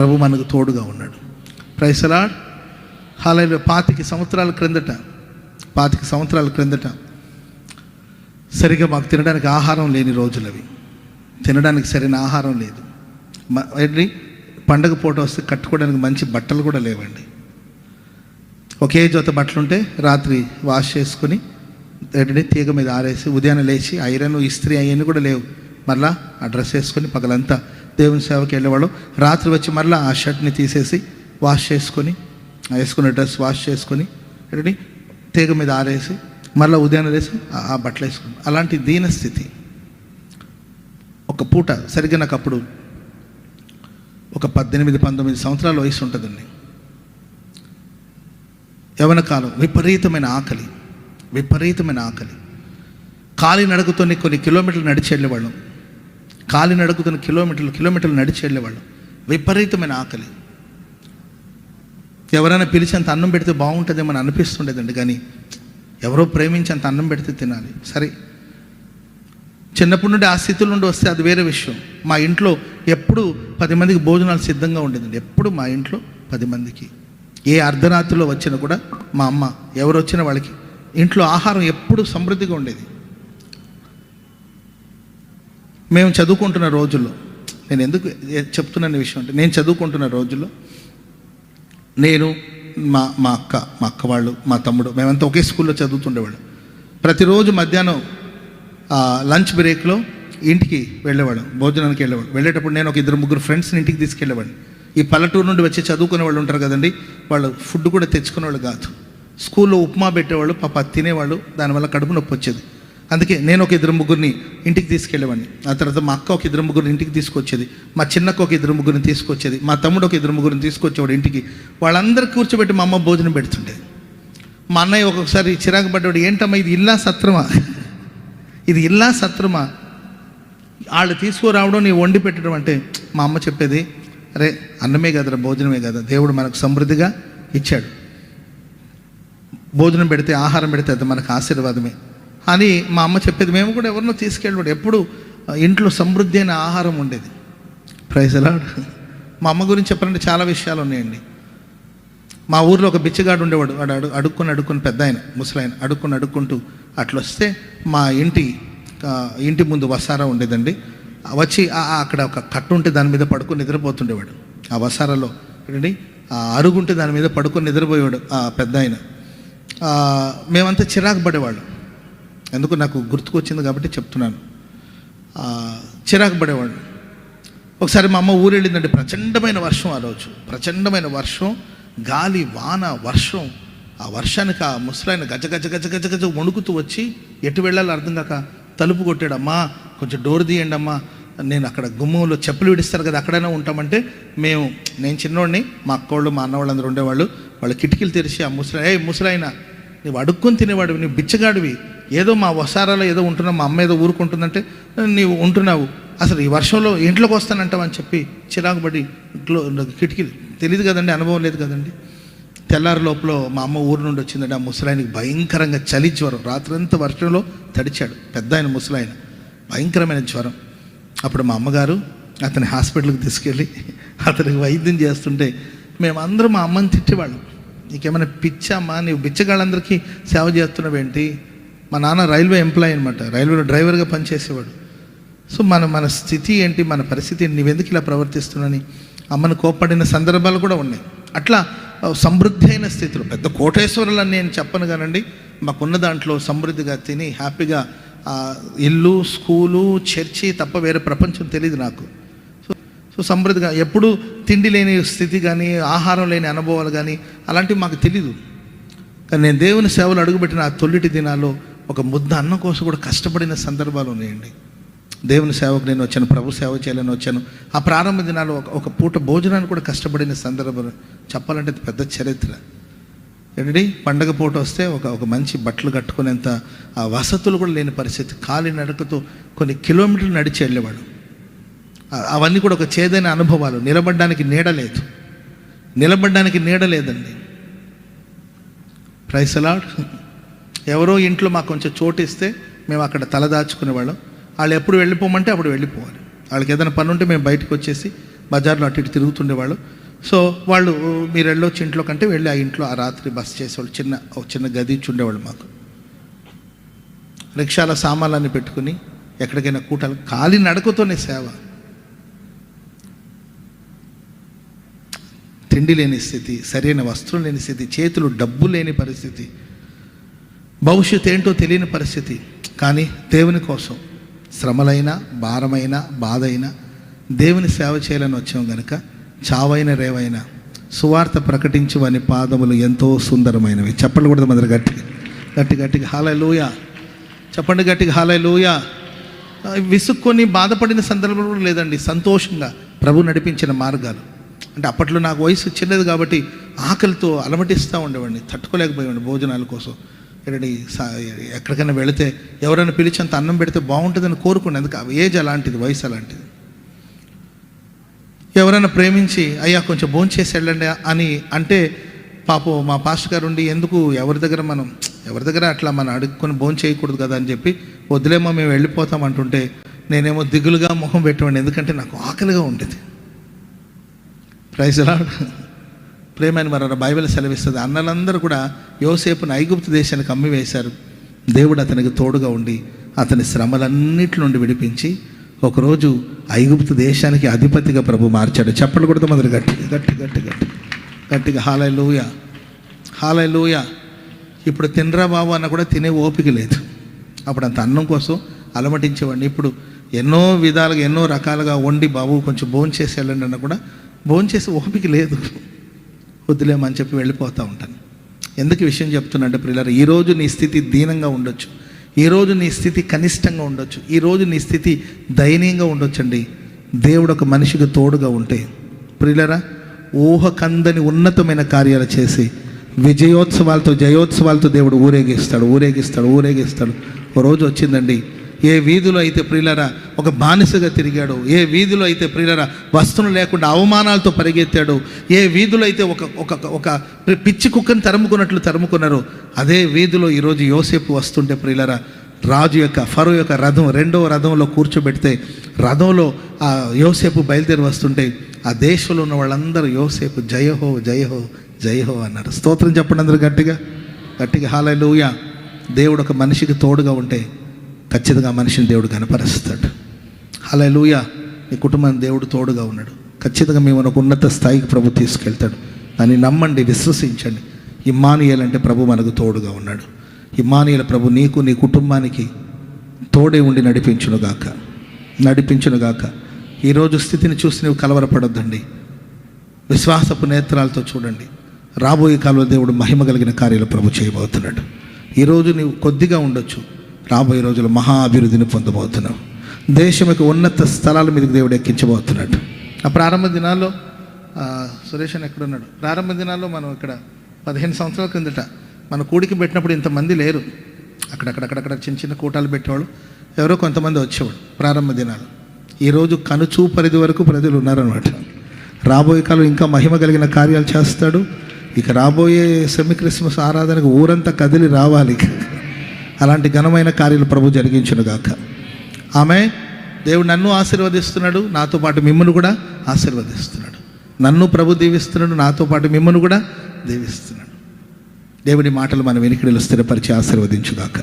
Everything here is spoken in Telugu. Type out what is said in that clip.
ప్రభు మనకు తోడుగా ఉన్నాడు. ప్రైసలాడ్ హాలైలో పాతిక సంవత్సరాల క్రిందట పాతిక సంవత్సరాల క్రిందట సరిగా మాకు తినడానికి ఆహారం లేని రోజులు అవి. తినడానికి సరైన ఆహారం లేదు. ఏంటి? పండగ పూట వస్తే కట్టుకోవడానికి మంచి బట్టలు కూడా లేవండి. ఒకే జత బట్టలు ఉంటే రాత్రి వాష్ చేసుకొని ఏంటంటే తీగ మీద ఆరేసి ఉదయాన్నే లేచి ఐరన్ ఇస్త్రీ అవన్నీ కూడా లేవు. మరలా ఆ డ్రెస్ వేసుకొని పగలంతా దేవుని సేవకి వెళ్ళేవాళ్ళు. రాత్రి వచ్చి మళ్ళీ ఆ షర్ట్ని తీసేసి వాష్ చేసుకొని ఆ వేసుకున్న డ్రెస్ వాష్ చేసుకొని ఏంటంటే తీగ మీద ఆరేసి మళ్ళీ ఉదయాన్నే లేసి ఆ- బట్టలు వేసుకుని అలాంటి దీన స్థితి ఒక పూట సరిగ్గా నాకు అప్పుడు ఒక పద్దెనిమిది పంతొమ్మిది సంవత్సరాల వయసు ఉంటుందండి. యవన కాలం విపరీతమైన ఆకలి. విపరీతమైన ఆకలి. కాలి నడుకుతోని కొన్ని కిలోమీటర్లు నడిచి వెళ్ళేవాళ్ళం. కాలినడుకుతున్న కిలోమీటర్లు కిలోమీటర్లు నడిచి వెళ్ళేవాళ్ళు. విపరీతమైన ఆకలి. ఎవరైనా పిలిచి అంత అన్నం పెడితే బాగుంటుందేమో అని అనిపిస్తుండేదండి కానీ ఎవరో ప్రేమించి అంత అన్నం పెడితే తినాలి. సరే. చిన్నప్పటి నుండి ఆ స్థితిలో నుండి వస్తే అది వేరే విషయం. మా ఇంట్లో ఎప్పుడు పది మందికి భోజనాలు సిద్ధంగా ఉండేదండి. ఎప్పుడు మా ఇంట్లో పది మందికి. ఏ అర్ధరాత్రిలో వచ్చినా కూడా మా అమ్మ ఎవరు వచ్చినా వాళ్ళకి ఇంట్లో ఆహారం ఎప్పుడు సమృద్ధిగా ఉండేది. మేము చదువుకుంటున్న రోజుల్లో నేను ఎందుకు చెప్తున్న చెప్తున్నాను విషయం అంటే నేను చదువుకుంటున్న రోజుల్లో నేను మా మా అక్క మా అక్క వాళ్ళు మా తమ్ముడు మేమంతా ఒకే స్కూల్లో చదువుతుండేవాళ్ళం. ప్రతిరోజు మధ్యాహ్నం లంచ్ బ్రేక్లో ఇంటికి వెళ్ళేవాళ్ళం భోజనానికి వెళ్ళేవాళ్ళం. వెళ్ళేటప్పుడు నేను ఒక ఇద్దరు ముగ్గురు ఫ్రెండ్స్ని ఇంటికి తీసుకెళ్ళేవాడిని ఈ పల్లెటూరు నుండి వచ్చి చదువుకునే వాళ్ళు ఉంటారు కదండి వాళ్ళు ఫుడ్ కూడా తెచ్చుకునే వాళ్ళు కాదు. స్కూల్లో ఉప్మా పెట్టేవాళ్ళు పాప తినేవాళ్ళు దానివల్ల కడుపు నొప్పి వచ్చేది. అందుకే నేను ఒక ఇద్దరు ముగ్గురిని ఇంటికి తీసుకెళ్ళేవాడిని. ఆ తర్వాత మా అక్క ఒక ఇద్దరు ముగ్గురిని ఇంటికి తీసుకొచ్చేది. మా చిన్నక్క ఒక ఇద్దరు ముగ్గురిని తీసుకొచ్చేది. మా తమ్ముడు ఒక ఇద్దరు ముగ్గురిని తీసుకొచ్చేవాడు ఇంటికి. వాళ్ళందరూ కూర్చోబెట్టి మా అమ్మ భోజనం పెడుతుండేది మా అన్నయ్య ఒక్కొక్కసారి చిరాకు పడ్డాడు ఏంటమ్మా ఇది ఇల్లా సత్రమా? ఇది ఇల్లా సత్రమా? వాళ్ళు తీసుకురావడం నీ వండి పెట్టడం అంటే మా అమ్మ చెప్పేది అరే అన్నమే కదరా భోజనమే కదా. దేవుడు మనకు సమృద్ధిగా ఇచ్చాడు. భోజనం పెడితే ఆహారం పెడితే అది మనకు ఆశీర్వాదమే. అని మా అమ్మ చెప్పేది. మేము కూడా ఎవరినో తీసుకెళ్ళాడు ఎప్పుడు ఇంట్లో సమృద్ధి అయిన ఆహారం ఉండేది. ప్రైజ్ అలాడ్ మా అమ్మ గురించి చెప్పాలంటే చాలా విషయాలు ఉన్నాయండి. మా ఊర్లో ఒక బిచ్చగాడు ఉండేవాడు. వాడు అడు అడుక్కుని అడుక్కుని పెద్ద ఆయన ముసలాయన అడుక్కుని అడుక్కుంటూ అట్లొస్తే మా ఇంటి ఇంటి ముందు వసారా ఉండేదండి. వచ్చి అక్కడ ఒక కట్టు ఉంటే దాని మీద పడుకొని నిద్రపోతుండేవాడు. ఆ వసారాలో ఏంటండి ఆ అరుగుంటే దాని మీద పడుకొని నిద్రపోయేవాడు ఆ పెద్ద ఆయన. మేమంతా చిరాకు పడేవాళ్ళు. ఎందుకు నాకు గుర్తుకొచ్చింది కాబట్టి చెప్తున్నాను. చిరాకు పడేవాళ్ళు ఒకసారి మా అమ్మ ఊరు వెళ్ళిందంటే ప్రచండమైన వర్షం ఆ రోజు. ప్రచండమైన వర్షం గాలి వాన వర్షం. ఆ వర్షానికి ఆ ముసలాయన గజ గజ గజ గజ గజ వణుకుతూ వచ్చి ఎటు వెళ్ళాలో అర్థం కాక తలుపు కొట్టాడమ్మా కొంచెం డోర్ తీయండి అమ్మా. నేను అక్కడ గుమ్మంలో చెప్పులు విడిస్తారు కదా అక్కడైనా ఉంటామంటే మేము నేను చిన్నోడిని మా అక్కోళ్ళు మా అన్న వాళ్ళందరూ ఉండేవాళ్ళు వాళ్ళ కిటికీలు తెరిచి ఆ ముసలాయి ఏ ముసలాయన నువ్వు అడుక్కొని తినేవాడివి నువ్వు బిచ్చగాడివి. ఏదో మా వసారాలో ఏదో ఉంటున్నావు మా అమ్మ ఏదో ఊరుకుంటుందంటే నీవు ఉంటున్నావు అసలు ఈ వర్షంలో ఇంట్లోకి వస్తానంటావని చెప్పి చిరాకు పడి ఇంట్లో కిటికీలు తెలియదు కదండి అనుభవం లేదు కదండి. తెల్లారి లోపల మా అమ్మ ఊరు నుండి వచ్చిందంటే ఆ ముసలాయనకి భయంకరంగా చలి జ్వరం. రాత్రంతా వర్షంలో తడిచాడు పెద్ద ఆయన ముసలాయన. భయంకరమైన జ్వరం. అప్పుడు మా అమ్మగారు అతని హాస్పిటల్కి తీసుకెళ్ళి అతనికి వైద్యం చేస్తుంటే మేమందరూ మా అమ్మని తిట్టేవాళ్ళం. నీకేమైనా పిచ్చమ్మా నీవు బిచ్చగాళ్ళందరికీ సేవ చేస్తున్నావేంటి? మా నాన్న రైల్వే ఎంప్లాయీ అనమాట రైల్వేలో డ్రైవర్గా పనిచేసేవాడు. సో మన మన స్థితి ఏంటి మన పరిస్థితి ఏంటి నీవెందుకు ఇలా ప్రవర్తిస్తున్నాని అమ్మను కోప్పడిన సందర్భాలు కూడా ఉన్నాయి. అట్లా సమృద్ధి అయిన స్థితిలో పెద్ద కోటేశ్వరులు అని నేను చెప్పను కానండి మాకున్న దాంట్లో సమృద్ధిగా తిని హ్యాపీగా ఇల్లు స్కూలు చర్చి తప్ప వేరే ప్రపంచం తెలియదు నాకు. సో సో సమృద్ధిగా ఎప్పుడు తిండి లేని స్థితి కానీ ఆహారం లేని అనుభవాలు కానీ అలాంటివి మాకు తెలీదు. కానీ నేను దేవుని సేవలు అడుగుపెట్టిన ఆ తొల్లిటి దినాల్లో ఒక ముద్ద అన్నం కోసం కూడా కష్టపడిన సందర్భాలు ఉన్నాయండి. దేవుని సేవకు నేను వచ్చాను ప్రభు సేవ చేయాలని వచ్చాను. ఆ ప్రారంభ దినాలు ఒక ఒక పూట భోజనాన్ని కూడా కష్టపడిన సందర్భాలు చెప్పాలంటే అది పెద్ద చరిత్ర. ఏంటండి? పండగ పూట వస్తే ఒక ఒక మంచి బట్టలు కట్టుకునేంత ఆ వసతులు కూడా లేని పరిస్థితి. కాలి నడకతో కొన్ని కిలోమీటర్లు నడిచి వెళ్ళేవాడు. అవన్నీ కూడా ఒక చేదైన అనుభవాలు. నిలబడడానికి నీడ లేదు. నిలబడడానికి నీడ లేదండి. ప్రైస్ అలాడ్ ఎవరో ఇంట్లో మాకు కొంచెం చోటు ఇస్తే మేము అక్కడ తల దాచుకునేవాళ్ళం వాళ్ళు. ఎప్పుడు వెళ్ళిపోమంటే అప్పుడు వెళ్ళిపోవాలి. వాళ్ళకి ఏదైనా పని ఉంటే మేము బయటకు వచ్చేసి బజార్లో అటు ఇటు తిరుగుతుండేవాళ్ళు సో వాళ్ళు మీరు వెళ్ళొచ్చి ఇంట్లో కంటే వెళ్ళి ఆ ఇంట్లో ఆ రాత్రి బస్ చేసేవాళ్ళు. చిన్న ఒక చిన్న గది ఉండేవాళ్ళు మాకు. రిక్షాల సామాన్లన్నీ పెట్టుకుని ఎక్కడికైనా కూటాలు కాలి నడకతోనే సేవ. తిండి లేని స్థితి సరైన వస్త్రం లేని స్థితి చేతులు డబ్బు లేని పరిస్థితి. భవిష్యత్ ఏంటో తెలియని పరిస్థితి. కానీ దేవుని కోసం శ్రమలైన భారమైన బాధ అయినా దేవుని సేవ చేయాలని వచ్చాం గనుక చావైన రేవైన సువార్త ప్రకటించు అని పాదములు ఎంతో సుందరమైనవి. చెప్పండి కూడా మొదలు గట్టి గట్టి గట్టిగా. హాలయ లూయ చెప్పండి గట్టిగా. హాలయ లూయ విసుక్కొని బాధపడిన సందర్భం కూడా లేదండి. సంతోషంగా ప్రభు నడిపించిన మార్గాలు. అంటే అప్పట్లో నాకు వయసు చిన్నది కాబట్టి ఆకలితో అలమటిస్తూ ఉండేవాడిని. తట్టుకోలేకపోయేవాడిని భోజనాల కోసం. రెడీ ఎక్కడికైనా వెళితే ఎవరైనా పిలిచి అంత అన్నం పెడితే బాగుంటుందని కోరుకునే ఎందుకు? ఏజ్ అలాంటిది వయసు అలాంటిది. ఎవరైనా ప్రేమించి అయ్యా కొంచెం భోంచేసి వెళ్ళండి అని అంటే పాపం మా పాస్టర్ గారు ఉండి ఎందుకు ఎవరి దగ్గర మనం ఎవరి దగ్గర అట్లా మనం అడుక్కొని భోజనం చేయకూడదు కదా అని చెప్పి వదిలేమో మేము వెళ్ళిపోతాం అంటుంటే నేనేమో దిగులుగా ముఖం పెట్టేవాడిని ఎందుకంటే నాకు ఆకలిగా ఉండేది ప్రైజ్ లాడ్ ప్రేమైన మరి బైబిల్ సెలవిస్తుంది. అన్నలందరూ కూడా యోసేపును ఐగుప్తు దేశానికి అమ్మి వేశారు దేవుడు అతనికి తోడుగా ఉండి అతని శ్రమలన్నిటి నుండి విడిపించి ఒకరోజు ఐగుప్తు దేశానికి అధిపతిగా ప్రభు మార్చాడు. చెప్పలు కూడా మొదలు గట్టిగా గట్టి గట్టి గట్టి గట్టిగా హాలయ లూయ హాలయ లూయ ఇప్పుడు తినరా బాబు అన్న కూడా తినే ఓపిక లేదు. అప్పుడు అంత అన్నం కోసం అలమటించేవాడిని. ఇప్పుడు ఎన్నో విధాలుగా ఎన్నో రకాలుగా వండి బాబు కొంచెం భోంచేసి వెళ్ళండి అన్న కూడా భోంచేసి ఓపిక లేదు. వద్దులేమని చెప్పి వెళ్ళిపోతూ ఉంటాను. ఎందుకు విషయం చెప్తున్నా అంటే ఈరోజు నీ స్థితి దీనంగా ఉండొచ్చు. ఈరోజు నీ స్థితి కనిష్టంగా ఉండొచ్చు. ఈరోజు నీ స్థితి దయనీయంగా ఉండొచ్చండి. దేవుడు ఒక మనిషికి తోడుగా ఉంటే. ప్రియులరా ఊహ కందని ఉన్నతమైన కార్యాలు చేసి విజయోత్సవాలతో జయోత్సవాలతో దేవుడు ఊరేగిస్తాడు ఊరేగిస్తాడు ఊరేగిస్తాడు. ఓ రోజు వచ్చిందండి ఏ వీధిలో అయితే ప్రియులరా ఒక బానిసగా తిరిగాడు ఏ వీధిలో అయితే ప్రియులరా వస్తువులు లేకుండా అవమానాలతో పరిగెత్తాడు ఏ వీధిలో అయితే ఒక ఒక ఒక పిచ్చి కుక్కని తరుముకున్నట్లు తరుముకున్నారు అదే వీధిలో ఈరోజు యోసేపు వస్తుంటే ప్రియులరా రాజు యొక్క ఫరో యొక్క రథం రెండవ రథంలో కూర్చోబెడితే రథంలో ఆ యోసేపు బయలుదేరి వస్తుంటే ఆ దేశంలో ఉన్న వాళ్ళందరూ యోసేపు జయహో జయహో జయహో అన్నారు. స్తోత్రం చెప్పండి అందరూ గట్టిగా గట్టిగా. హాలూయా దేవుడు ఒక మనిషికి తోడుగా ఉంటే ఖచ్చితంగా మనిషిని దేవుడు కనపరుస్తాడు. లూయ నీ కుటుంబం దేవుడు తోడుగా ఉన్నాడు. ఖచ్చితంగా మేము ఒక ఉన్నత స్థాయికి ప్రభు తీసుకెళ్తాడు. దాన్ని నమ్మండి విశ్వసించండి. ఇమ్మానుయేల్ అంటే ప్రభు మనకు తోడుగా ఉన్నాడు. ఇమ్మానుయేల ప్రభు నీకు నీ కుటుంబానికి తోడే ఉండి నడిపించునుగాక నడిపించునుగాక ఈరోజు స్థితిని చూసి నువ్వు కలవరపడొద్దండి. విశ్వాసపు నేత్రాలతో చూడండి. రాబోయే కాలంలో దేవుడు మహిమ కలిగిన కార్యాలు ప్రభు చేయబోతున్నాడు. ఈరోజు నీవు కొద్దిగా ఉండొచ్చు. రాబోయే రోజుల్లో మహా అభివృద్ధిని పొందబోతున్నాం. దేశం యొక్క ఉన్నత స్థలాల మీదకి దేవుడు ఎక్కించబోతున్నాడు. ఆ ప్రారంభ దినాల్లో సురేష్ అని ఎక్కడున్నాడు? ప్రారంభ దినాల్లో మనం ఇక్కడ పదిహేను సంవత్సరాల కిందట మన కూడికి పెట్టినప్పుడు ఇంతమంది లేరు. అక్కడక్కడక్కడక్కడ చిన్న చిన్న కూటాలు పెట్టేవాళ్ళు. ఎవరో కొంతమంది వచ్చేవాడు ప్రారంభ దినాలు. ఈరోజు కనుచూ పరిధి వరకు ప్రజలు ఉన్నారనమాట రాబోయే కాలం ఇంకా మహిమ కలిగిన కార్యాలు చేస్తాడు. ఇక రాబోయే సెమీ క్రిస్మస్ ఆరాధనకు ఊరంతా కదిలి రావాలి. అలాంటి ఘనమైన కార్యాలు ప్రభు జరిగించునుగాక. ఆమె దేవుడు నన్ను ఆశీర్వదిస్తున్నాడు నాతో పాటు మిమ్మల్ని కూడా ఆశీర్వదిస్తున్నాడు. నన్ను ప్రభు దీవిస్తున్నాడు నాతో పాటు మిమ్మల్ని కూడా దీవిస్తున్నాడు. దేవుడి మాటలు మన వెనుకడిలో స్థిరపరిచి ఆశీర్వదించుగాక.